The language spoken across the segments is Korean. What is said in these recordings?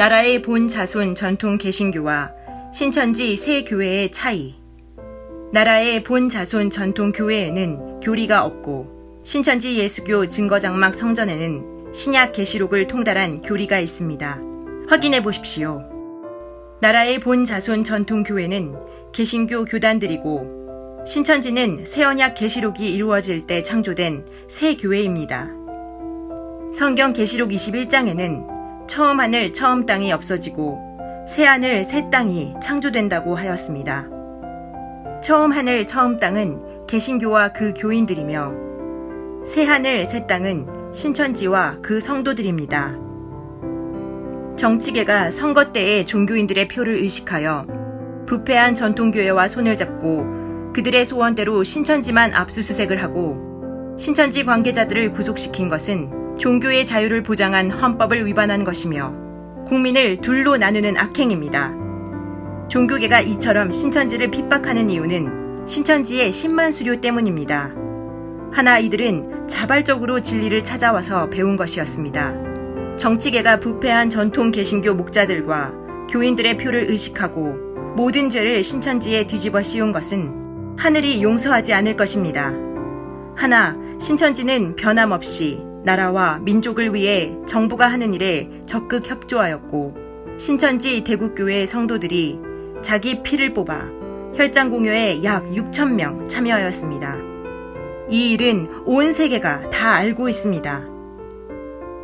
나라의 본 자손 전통 개신교와 신천지 새 교회의 차이. 나라의 본 자손 전통 교회에는 교리가 없고 신천지 예수교 증거장막 성전에는 신약 계시록을 통달한 교리가 있습니다. 확인해 보십시오. 나라의 본 자손 전통 교회는 개신교 교단들이고 신천지는 새 언약 계시록이 이루어질 때 창조된 새 교회입니다. 성경 계시록 21장에는 처음 하늘 처음 땅이 없어지고 새 하늘 새 땅이 창조된다고 하였습니다. 처음 하늘 처음 땅은 개신교와 그 교인들이며 새 하늘 새 땅은 신천지와 그 성도들입니다. 정치계가 선거 때에 종교인들의 표를 의식하여 부패한 전통교회와 손을 잡고 그들의 소원대로 신천지만 압수수색을 하고 신천지 관계자들을 구속시킨 것은 종교의 자유를 보장한 헌법을 위반한 것이며 국민을 둘로 나누는 악행입니다. 종교계가 이처럼 신천지를 핍박하는 이유는 신천지의 10만 수료 때문입니다. 하나 이들은 자발적으로 진리를 찾아와서 배운 것이었습니다. 정치계가 부패한 전통 개신교 목자들과 교인들의 표를 의식하고 모든 죄를 신천지에 뒤집어 씌운 것은 하늘이 용서하지 않을 것입니다. 하나, 신천지는 변함없이 나라와 민족을 위해 정부가 하는 일에 적극 협조하였고, 신천지 대국교회 성도들이 자기 피를 뽑아 혈장 공여에 약 6천 명 참여하였습니다. 이 일은 온 세계가 다 알고 있습니다.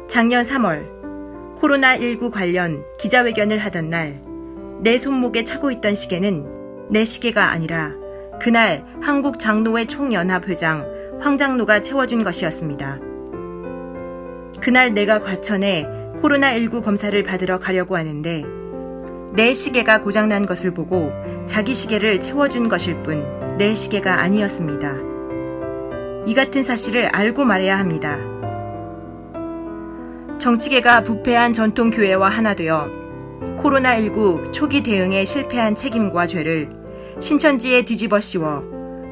작년 3월 코로나19 관련 기자회견을 하던 날 내 손목에 차고 있던 시계는 내 시계가 아니라 그날 한국 장로회 총연합 회장 황장로가 채워준 것이었습니다. 그날 내가 과천에 코로나19 검사를 받으러 가려고 하는데 내 시계가 고장난 것을 보고 자기 시계를 채워준 것일 뿐 내 시계가 아니었습니다. 이 같은 사실을 알고 말해야 합니다. 정치계가 부패한 전통교회와 하나 되어 코로나19 초기 대응에 실패한 책임과 죄를 신천지에 뒤집어 씌워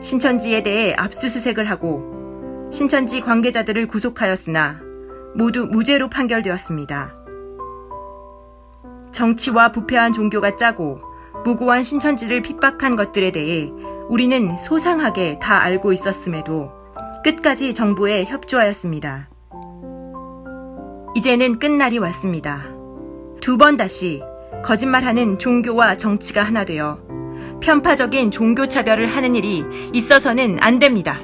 신천지에 대해 압수수색을 하고 신천지 관계자들을 구속하였으나 모두 무죄로 판결되었습니다. 정치와 부패한 종교가 짜고 무고한 신천지를 핍박한 것들에 대해 우리는 소상하게 다 알고 있었음에도 끝까지 정부에 협조하였습니다. 이제는 끝날이 왔습니다. 두 번 다시 거짓말하는 종교와 정치가 하나 되어 편파적인 종교 차별을 하는 일이 있어서는 안 됩니다.